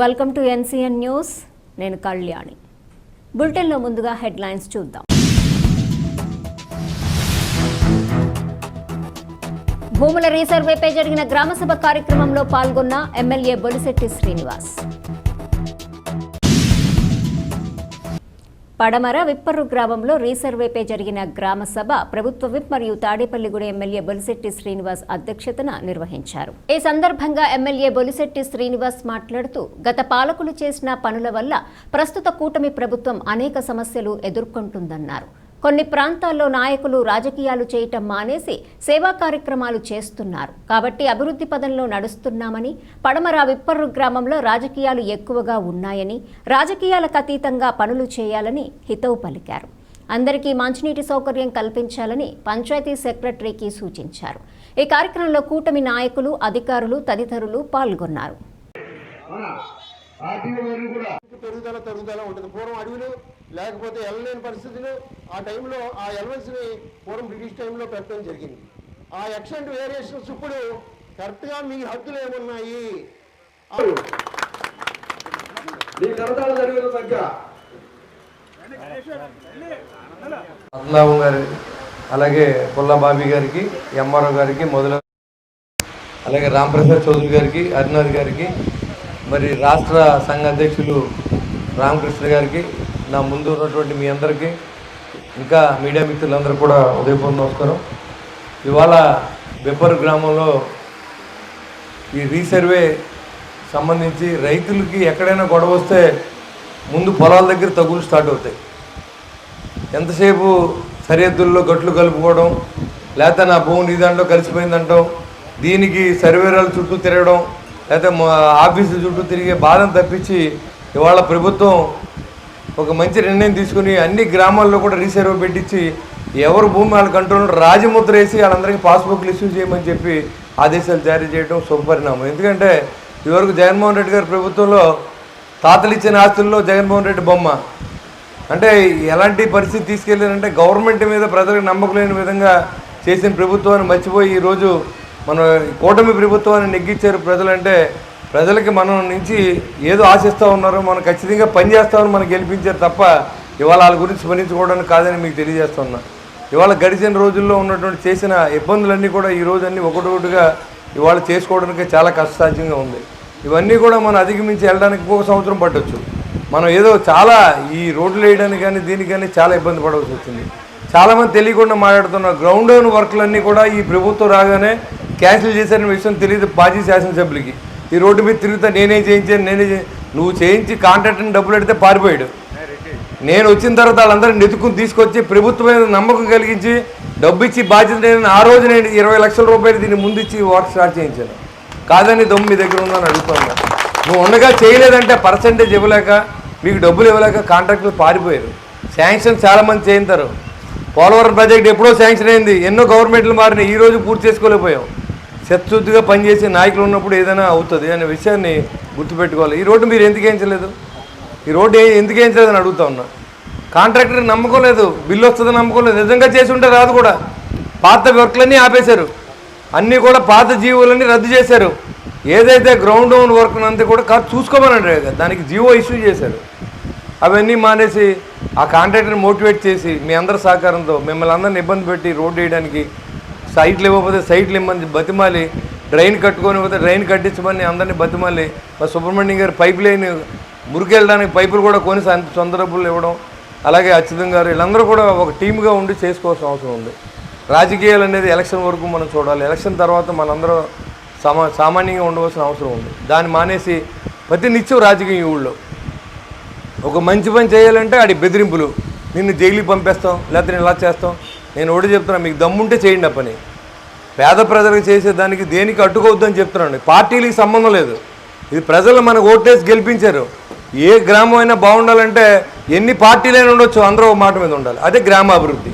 Welcome to NCN news నేను కళ్యాణి. బులెటిన్లో ముందుగా హెడ్లైన్స్ చూద్దాం. భూముల రీసర్వేపై జరిగిన గ్రామసభ కార్యక్రమంలో పాల్గొన్న ఎమ్మెల్యే బొలిశెట్టి శ్రీనివాస్. పడమర విప్పర్రు గ్రామంలో రీసర్వేపై జరిగిన గ్రామ సభ ప్రభుత్వ విప్ మరియు తాడేపల్లిగూడ ఎమ్మెల్యే బొలిశెట్టి శ్రీనివాస్ అధ్యక్షతన నిర్వహించారు. ఈ సందర్భంగా ఎమ్మెల్యే బొలిశెట్టి శ్రీనివాస్ మాట్లాడుతూ గత పాలకులు చేసిన పనుల వల్ల ప్రస్తుత కూటమి ప్రభుత్వం అనేక సమస్యలు ఎదుర్కొంటుందన్నారు. కొన్ని ప్రాంతాల్లో నాయకులు రాజకీయాలు చేయటం మానేసి సేవా కార్యక్రమాలు చేస్తున్నారు. కాబట్టి అభివృద్ధి పదంలో నడుస్తున్నామని పడమర విప్పర్రు గ్రామంలో రాజకీయాలు ఎక్కువగా ఉన్నాయని రాజకీయాలకు అతీతంగా పనులు చేయాలని హితవు పలికారు. అందరికీ మంచినీటి సౌకర్యం కల్పించాలని పంచాయతీ సెక్రటరీకి సూచించారు. ఈ కార్యక్రమంలో కూటమి నాయకులు అధికారులు తదితరులు పాల్గొన్నారు. పెరుగుదల తరుగుదల ఉంటుంది. పూర్వం అడవులు లేకపోతే వెళ్ళలేని పరిస్థితులు ఆ టైంలో ఆ ఎలవెన్స్ని పూర్వం బ్రిటిష్ టైంలో పెట్టడం జరిగింది. ఆ ఎక్సెంట్ వేరియేషన్స్ ఇప్పుడు కరెక్ట్గా మీ హద్దులు ఏమున్నాయి? రత్నాభం గారి అలాగే పుల్లా బాబీ గారికి ఎంఆర్ఓ గారికి మొదలు అలాగే రాంప్రసాద్ చౌదరి గారికి హరినాథ్ గారికి మరి రాష్ట్ర సంఘ అధ్యక్షులు రామకృష్ణ గారికి నా ముందు ఉన్నటువంటి మీ అందరికీ ఇంకా మీడియా మిత్రులందరూ కూడా ఉదయపూర్వ నమస్కారం. ఇవాళ బెప్పరు గ్రామంలో ఈ రీసర్వే సంబంధించి రైతులకి ఎక్కడైనా గొడవ వస్తే ముందు పొలాల దగ్గర తగులు స్టార్ట్ అవుతాయి. ఎంతసేపు సరిహద్దుల్లో గట్లు కలుపుకోవడం లేకపోతే నా భూమి నీ దాంట్లో కలిసిపోయిందంటాం దీనికి సర్వేరాలు చుట్టూ తిరగడం లేకపోతే మా ఆఫీసుల చుట్టూ తిరిగే బాధను తప్పించి ఇవాళ ప్రభుత్వం ఒక మంచి నిర్ణయం తీసుకుని అన్ని గ్రామాల్లో కూడా రీసర్వ్ పెట్టించి ఎవరు భూమి వాళ్ళ కంట్రోల్ రాజముద్ర వేసి వాళ్ళందరికీ పాస్బుక్లు ఇష్యూ చేయమని చెప్పి ఆదేశాలు జారీ చేయడం శుభపరిణామం. ఎందుకంటే ఇవరకు జగన్మోహన్ రెడ్డి గారి ప్రభుత్వంలో తాతలు ఇచ్చిన ఆస్తుల్లో జగన్మోహన్ రెడ్డి బొమ్మ. అంటే ఎలాంటి పరిస్థితి తీసుకెళ్ళారంటే గవర్నమెంట్ మీద ప్రజలకు నమ్మకం లేని విధంగా చేసిన ప్రభుత్వాన్ని మర్చిపోయి ఈరోజు మన కూటమి ప్రభుత్వాన్ని నెగ్గించారు ప్రజలంటే ప్రజలకి మనం నుంచి ఏదో ఆశిస్తూ ఉన్నారు మనం ఖచ్చితంగా పనిచేస్తామని మనం గెలిపించారు తప్ప ఇవాళ వాళ్ళ గురించి స్మరించుకోవడానికి కాదని మీకు తెలియజేస్తున్నా ఇవాళ గడిచిన రోజుల్లో ఉన్నటువంటి చేసిన ఇబ్బందులన్నీ కూడా ఈ రోజు అన్నీ ఒకటొకటిగా ఇవాళ చేసుకోవడానికి చాలా కష్టసాధ్యంగా ఉంది. ఇవన్నీ కూడా మనం అధిగమించి వెళ్ళడానికి ఒక సంవత్సరం పట్టొచ్చు. మనం ఏదో చాలా ఈ రోడ్లు వేయడానికి కానీ దీనికి కానీ చాలా ఇబ్బంది పడవలసి వచ్చింది. చాలామంది తెలియకుండా మాట్లాడుతున్నారు. గ్రౌండ్ వర్క్లన్నీ కూడా ఈ ప్రభుత్వం రాగానే క్యాన్సిల్ చేశారనే విషయం తెలియదు మాజీ శాసనసభ్యులకి. ఈ రోడ్డు మీద తిరుగుతా నేనే చేయించాను నేనే నువ్వు చేయించి కాంట్రాక్టర్ని డబ్బులు పెడితే పారిపోయాడు. నేను వచ్చిన తర్వాత వాళ్ళందరినీ నెతుకుని తీసుకొచ్చి ప్రభుత్వం నమ్మకం కలిగించి డబ్బు ఇచ్చి బాధ్యత నేను ఆ రోజు నేను ఇరవై లక్షల రూపాయలు దీన్ని ముందు ఇచ్చి వర్క్ స్టార్ట్ చేయించాను. కాదని దమ్ము మీ దగ్గర ఉందని అడుగుతున్నా నువ్వు ఉండగా చేయలేదంటే పర్సంటేజ్ ఇవ్వలేక మీకు డబ్బులు ఇవ్వలేక కాంట్రాక్టులు పారిపోయారు. శాంక్షన్ చాలామంది చేయించారు. పోలవరం ప్రాజెక్ట్ ఎప్పుడో శాంక్షన్ అయింది. ఎన్నో గవర్నమెంట్లు మారినాయి. ఈ రోజు పూర్తి చేసుకోలేకపోయాం. శత్రుద్ధిగా పనిచేసే నాయకులు ఉన్నప్పుడు ఏదైనా అవుతుంది అనే విషయాన్ని గుర్తుపెట్టుకోవాలి. ఈ రోడ్డు మీరు ఎందుకు వేయించలేదు? ఈ రోడ్డు ఎందుకు వేయించలేదని అడుగుతా ఉన్నా. కాంట్రాక్టర్ నమ్మకం లేదు బిల్లు వస్తుందని నమ్మకం లేదు నిజంగా చేసి ఉంటే రాదు కూడా. పాత వర్క్లన్నీ ఆపేశారు. అన్నీ కూడా పాత జీవులన్నీ రద్దు చేశారు. ఏదైతే గ్రౌండ్ డౌన్ వర్క్ అంతా కూడా కాదు చూసుకోమన్నాడు దానికి జీవో ఇష్యూ చేశారు. అవన్నీ మానేసి ఆ కాంట్రాక్టర్ని మోటివేట్ చేసి మీ అందరి సహకారంతో మిమ్మల్ని అందరిని ఇబ్బంది పెట్టి రోడ్డు వేయడానికి సైట్లు ఇవ్వకపోతే సైట్లు ఇమ్మని బతిమాలి డ్రైన్ కట్టుకొని పోతే డ్రైన్ కట్టించమని అందరినీ బతిమాలి. మా సుబ్రహ్మణ్యం గారు పైప్ లైన్ మురికెళ్ళడానికి పైపులు కూడా కొని సొంత డబ్బులు ఇవ్వడం అలాగే అచ్యుతం గారు వీళ్ళందరూ కూడా ఒక టీమ్గా ఉండి చేసుకోవాల్సిన అవసరం ఉంది. రాజకీయాలు అనేది ఎలక్షన్ వరకు మనం చూడాలి. ఎలక్షన్ తర్వాత మనందరూ సమా సామాన్యంగా ఉండవలసిన అవసరం ఉంది. దాన్ని మానేసి ప్రతి నిత్యం రాజకీయ ఊళ్ళో. ఒక మంచి పని చేయాలంటే ఆడి బెదిరింపులు. నిన్ను జైలుకి పంపేస్తాం లేకపోతే నేను ఇలా చేస్తాం. నేను ఒకటి చెప్తున్నా మీకు దమ్ముంటే చేయండి ఆ పని. పేద ప్రజలకు చేసేదానికి దేనికి అడ్డుకోవద్దని చెప్తున్నాను పార్టీలకి సంబంధం లేదు. ఇది ప్రజలు మనకు ఓటేసి గెలిపించారు. ఏ గ్రామం అయినా బాగుండాలంటే ఎన్ని పార్టీలైనా ఉండొచ్చు. అందరూ ఒక మాట మీద ఉండాలి. అదే గ్రామాభివృద్ధి.